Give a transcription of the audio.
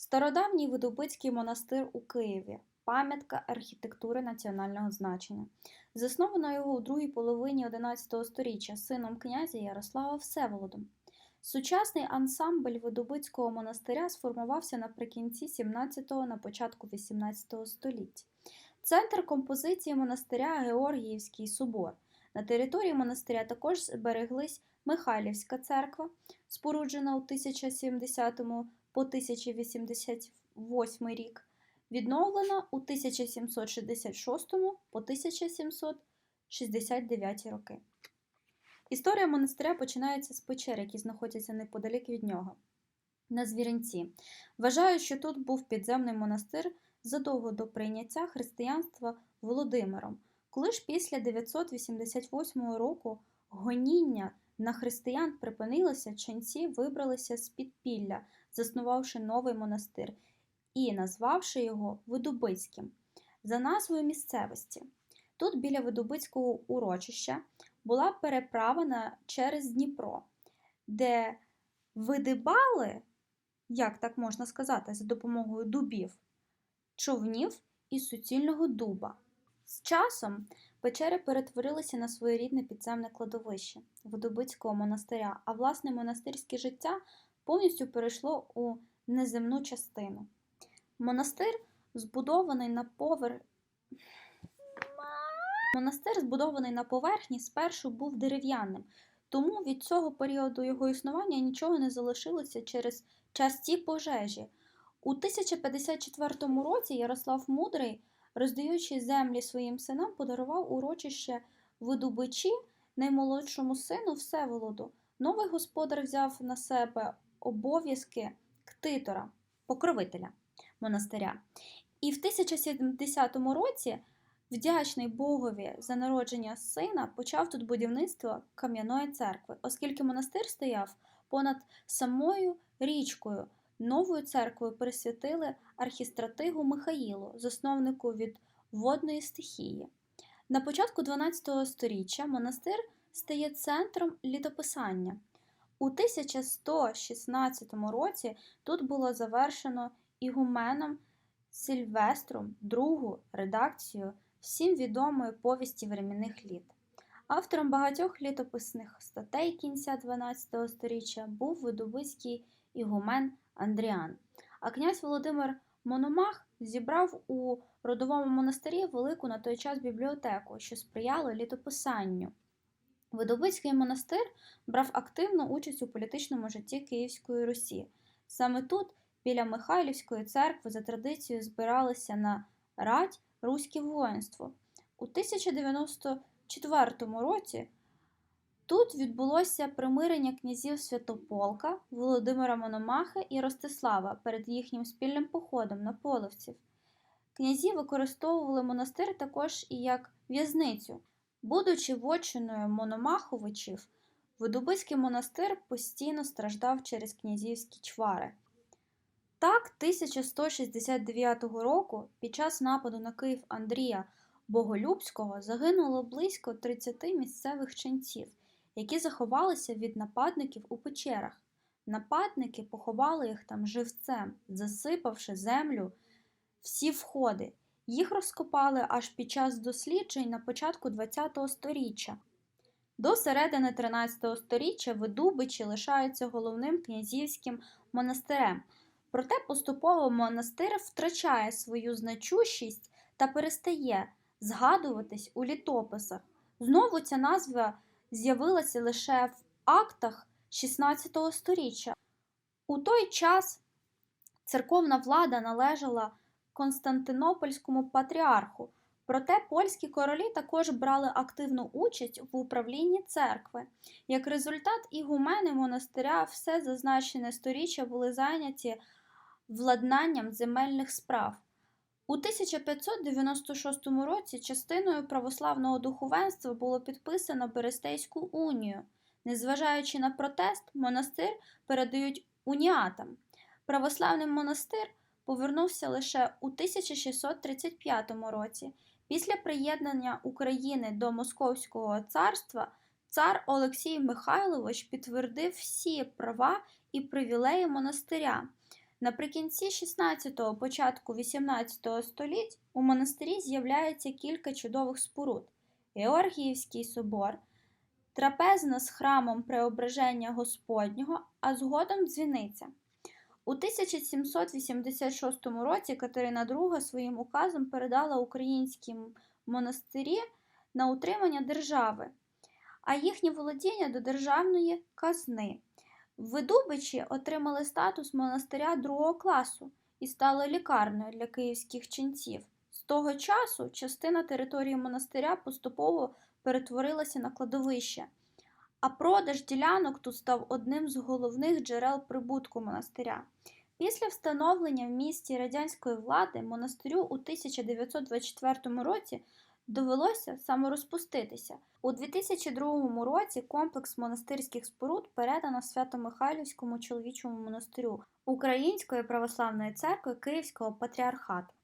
Стародавній Видобицький монастир у Києві пам'ятка архітектури національного значення. Засновано його у другій половині XI століття сином князя Ярослава Всеволодом. Сучасний ансамбль Видобицького монастиря сформувався наприкінці 17-го на початку 18 століття. Центр композиції монастиря Георгіївський собор. На території монастиря також збереглись Михайлівська церква, споруджена у 1070 по 1088 рік, відновлена у 1766 по 1769 роки. Історія монастиря починається з печер, які знаходяться неподалік від нього, на Звіринці. Вважають, що тут був підземний монастир задовго до прийняття християнства Володимиром. Коли ж після 988 року гоніння на християн припинилося, ченці вибралися з підпілля, заснувавши новий монастир і назвавши його Видубицьким за назвою місцевості. Тут біля Видубицького урочища була переправа на- через Дніпро, де видибали, як так можна сказати, за допомогою дубів, човнів і суцільного дуба. З часом печери перетворилися на своєрідне підземне кладовище Водобицького монастиря, а власне монастирське життя повністю перейшло у неземну частину. Монастир збудований на повер... Монастир, збудований на поверхні, спершу був дерев'яним, тому від цього періоду його існування нічого не залишилося через часті пожежі. У 1054 році Ярослав Мудрий, роздаючи землі своїм синам, подарував урочище Видубичі наймолодшому сину Всеволоду. Новий господар взяв на себе обов'язки ктитора, покровителя монастиря. І в 1070 році, вдячний Богові за народження сина, почав тут будівництво кам'яної церкви, оскільки монастир стояв понад самою річкою. Новою церквою присвятили архістратигу Михаїлу, засновнику від водної стихії. На початку 12 століття монастир стає центром літописання. У 1116 році тут було завершено ігуменом Сильвестром другу редакцію всім відомої повісті временних літ. Автором багатьох літописних статей кінця 12 століття був видобицький ігумен Андріан. А князь Володимир Мономах зібрав у родовому монастирі велику на той час бібліотеку, що сприяло літописанню. Видобицький монастир брав активну участь у політичному житті Київської Русі. Саме тут, біля Михайлівської церкви, за традицією збиралися на радь руське воїнство. У 1094 році тут відбулося примирення князів Святополка, Володимира Мономахи і Ростислава перед їхнім спільним походом на половців. Князі використовували монастир також і як в'язницю. Будучи вотчиною Мономаховичів, Видубицький монастир постійно страждав через князівські чвари. Так, 1169 року, під час нападу на Київ Андрія Боголюбського, загинуло близько 30 місцевих ченців, які заховалися від нападників у печерах. Нападники поховали їх там живцем, засипавши землю всі входи. Їх розкопали аж під час досліджень на початку ХХ століття. До середини 13 століття Видубичі лишаються головним князівським монастирем. Проте поступово монастир втрачає свою значущість та перестає згадуватись у літописах. Знову ця назва з'явилася лише в актах 16 століття. У той час церковна влада належала Константинопольському патріарху, проте польські королі також брали активну участь в управлінні церкви. Як результат, ігумени монастиря все зазначене сторіччя були зайняті владнанням земельних справ. У 1596 році частиною православного духовенства було підписано Берестейську унію. Незважаючи на протест, монастир передають уніатам. Православний монастир повернувся лише у 1635 році. Після приєднання України до Московського царства цар Олексій Михайлович підтвердив всі права і привілеї монастиря. Наприкінці 16-го, початку 18 століть у монастирі з'являється кілька чудових споруд: Георгіївський собор, трапезна з храмом Преображення Господнього, а згодом дзвіниця. У 1786 році Катерина II своїм указом передала українські монастирі на утримання держави, а їхні володіння до державної казни. Видубичі отримали статус монастиря другого класу і стали лікарнею для київських ченців. З того часу частина території монастиря поступово перетворилася на кладовище, а продаж ділянок тут став одним з головних джерел прибутку монастиря. Після встановлення в місті радянської влади монастирю у 1924 році довелося саморозпуститися. У 2002 році комплекс монастирських споруд передано Свято-Михайлівському чоловічому монастирю Української православної церкви Київського патріархату.